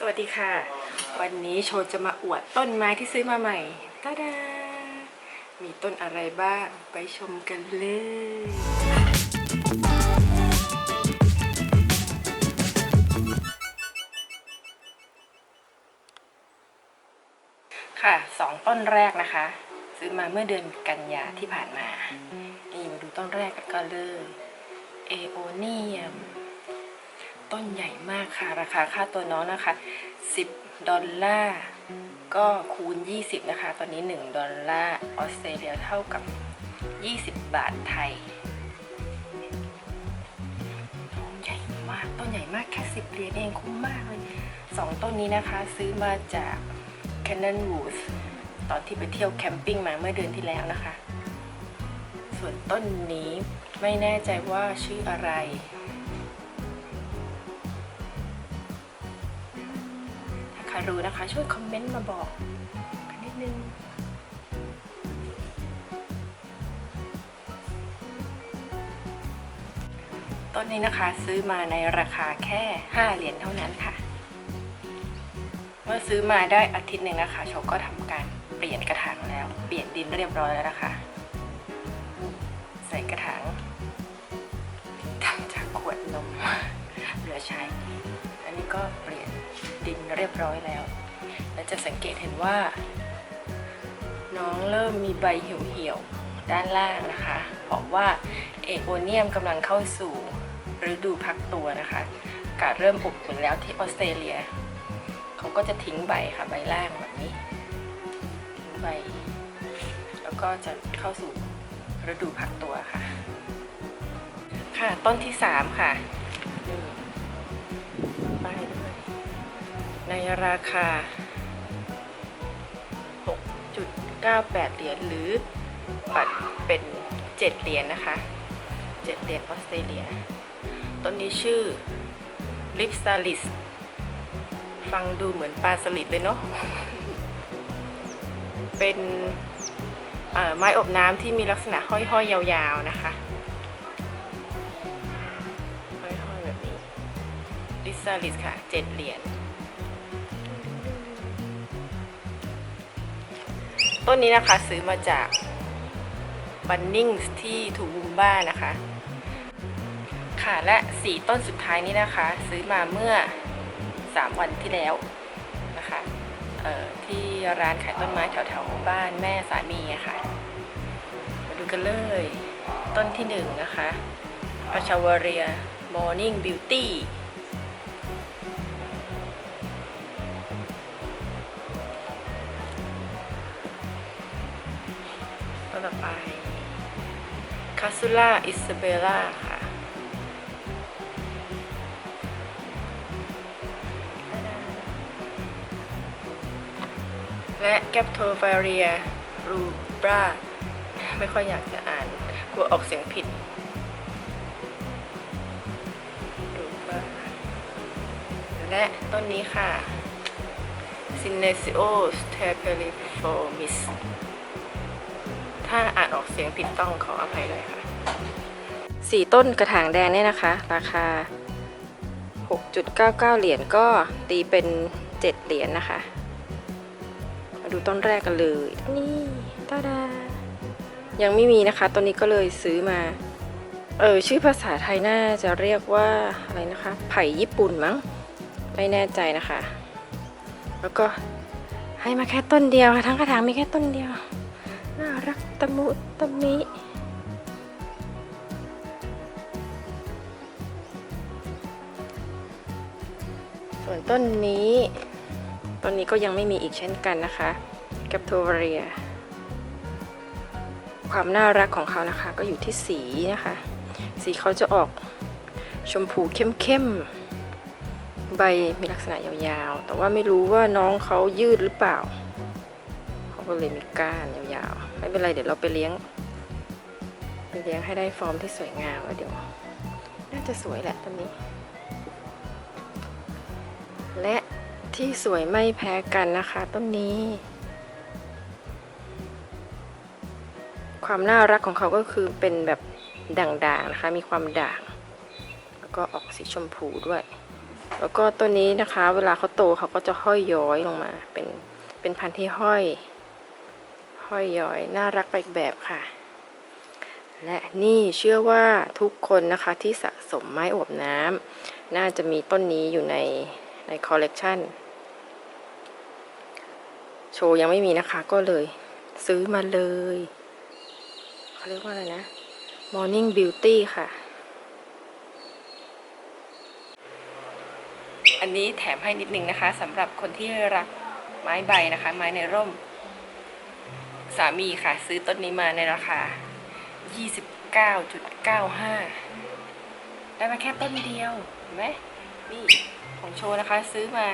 สวัสดีค่ะ วันนี้โชว์จะมาอวดต้นไม้ที่ซื้อมาใหม่ตาดา มีต้นอะไรบ้างไปชมกันเลยค่ะสองต้นแรกนะคะ ซื้อมาเมื่อเดือนกันยาที่ผ่านมานี่มาดูต้นแรกกันก่อนเลยเอโอเนียม ต้นใหญ่มากค่ะ ราคาค่าตัวน้องนะคะ 10 ดอลลาร์ก็คูณ 20 นะคะ ตอนนี้ 1 ดอลลาร์ออสเตรเลียเท่ากับ 20 บาทไทยต้นใหญ่มาก ต้นใหญ่มากแค่ 10เหรียญเองคุ้มมากเลย 2 ต้นนี้นะคะ ซื้อมาจาก Cannon Woods ตอนที่ไปเที่ยวแคมปิ้งมาเมื่อเดือนที่แล้วนะคะ ส่วนต้นนี้ไม่แน่ใจว่าชื่ออะไร ครรู้นะคะ ช่วยคอมเมนต์มาบอกกันนิดนึงต้นนี้นะคะซื้อมาในราคาแค่ 5 เหรียญเท่านั้นค่ะ เมื่อซื้อมาได้อาทิตย์หนึ่งนะคะโชก็ทำการเปลี่ยนกระถางแล้ว เปลี่ยนดินเรียบร้อยแล้วนะคะ ใส่กระถางทำจากขวดนมเหลือใช้ ก็เปลี่ยนดินเรียบร้อยแล้ว และจะสังเกตเห็นว่า น้องเริ่มมีใบเหี่ยวๆ ด้านล่างนะคะบอกว่าเอโอเนียมกำลังเข้าสู่ฤดูพักตัวนะคะอากาศเริ่มอบอุ่นแล้วที่ออสเตรเลีย เขาก็จะทิ้งใบค่ะใบล่างแบบนี้ทิ้งใบ แล้วก็จะเข้าสู่ฤดูพักตัวค่ะ ค่ะต้นที่สามค่ะ ในราคา 6.98 เหรียญหรือปัดเป็น 7 เหรียญนะคะ 7 เหรียญออสเตรเลีย ต้นนี้ชื่อลิปซาลิส ฟังดูเหมือนปลาสลิดเลยเนาะ เป็นไม้อบน้ำที่มีลักษณะห้อยๆ ยาวๆ นะคะ ห้อยๆ แบบนี้ ลิซาลิสค่ะเจ็ดเหรียญ ต้นนี้นะคะซื้อมาจากบันนิงที่ทูบูมบ้านะคะ ค่ะและสี่ต้นสุดท้ายนี้นะคะ ซื้อมาเมื่อ 3 วันที่แล้วนะคะที่ร้านขายต้นไม้แถวๆบ้านแม่สามีอะค่ะ มาดูกันเลย ต้นที่หนึ่งนะคะอาชาวเรีย Morning Beauty ต้ คาซูล่าอิซาเบล่าค่ะและแกปโทฟาเรียรูบราไม่ค่อยอยากจะอ่าน กลัวออกเสียงผิดรูบราและต้นนี้ค่ะ Synesio stapeliformis ถ้าอ่านออกเสียงผิดต้องขออภัยด้วยค่ะสี่ต้นกระถางแดงเนี่ยนะคะ ราคา 6.99 เหรียญก็ตีเป็น 7 เหรียญนะคะ มาดูต้นแรกกันเลย นี่ตาดา ยังไม่มีนะคะตอนนี้ก็เลยซื้อมา เออ ชื่อภาษาไทยน่าจะเรียกว่า อะไรนะคะ ไผ่ญี่ปุ่นมั้ง ไม่แน่ใจนะคะ แล้วก็ให้มาแค่ต้นเดียวค่ะทั้งกระถางมีแค่ต้นเดียว ตะมุตะมิส่วนต้นนี้ต้นนี้ก็ยังไม่มีอีกเช่นกันนะคะ กับโทเรีย ความน่ารักของเขานะคะ ก็อยู่ที่สีนะคะ สีเขาจะออกชมพูเข้มๆ ใบมีลักษณะยาวๆ แต่ว่าไม่รู้ว่าน้องเขายืดหรือเปล่า เขาก็เลยมีก้านยาวๆ ไม่เป็นไรเดี๋ยวเราไปเลี้ยง ไปเลี้ยงให้ได้ฟอร์มที่สวยงามแล้วเดี๋ยว น่าจะสวยแหละต้นนี้ และที่สวยไม่แพ้กันนะคะต้นนี้ ความน่ารักของเขาก็คือเป็นแบบด่างๆนะคะ มีความด่าง แล้วก็ออกสีชมพูด้วย แล้วก็ตัวนี้นะคะ เวลาเขาโตเขาก็จะห้อยย้อยลงมา เป็นเป็นพันธุ์ที่ห้อย ห้อยย้อย น่ารักไปอีกแบบค่ะ และนี่เชื่อว่าทุกคนนะคะที่สะสมไม้อวบน้ำน่าจะมีต้นนี้อยู่ในในคอลเลกชันโชว์ยังไม่มีนะคะก็เลย ซื้อมาเลยเขาเรียกว่าอะไรนะ Morning Beauty ค่ะ อันนี้แถมให้นิดนึงนะคะสำหรับคนที่รักไม้ใบนะคะ ไม้ในร่ม สามีค่ะ ซื้อต้นนี้มาในราคา 29.95 ได้มาแค่ต้นเดียว เห็นไหมนี่ของโชว์นะคะ ซื้อมา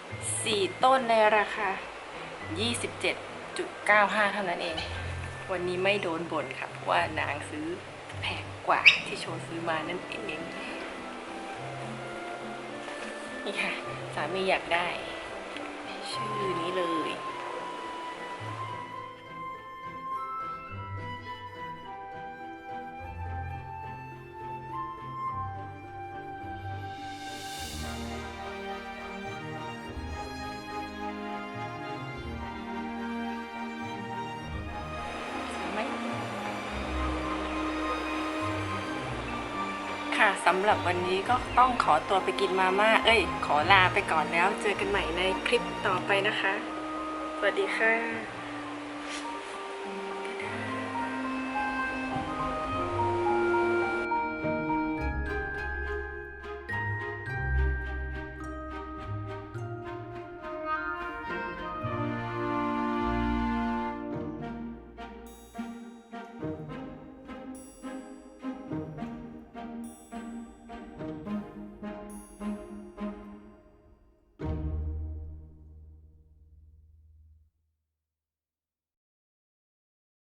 4 ต้นในราคา 27.95 เท่านั้นเอง วันนี้ไม่โดนบ่นค่ะ เพราะว่านางซื้อแพงกว่าที่โชว์ซื้อมานั่นเองนี่ค่ะ สามีอยากได้ ชื่อนี้เลย สำหรับวันนี้ก็ต้องขอตัวไปกินมาม่า เอ้ย ขอลาไปก่อนแล้ว เจอกันใหม่ในคลิปต่อไปนะคะ สวัสดีค่ะ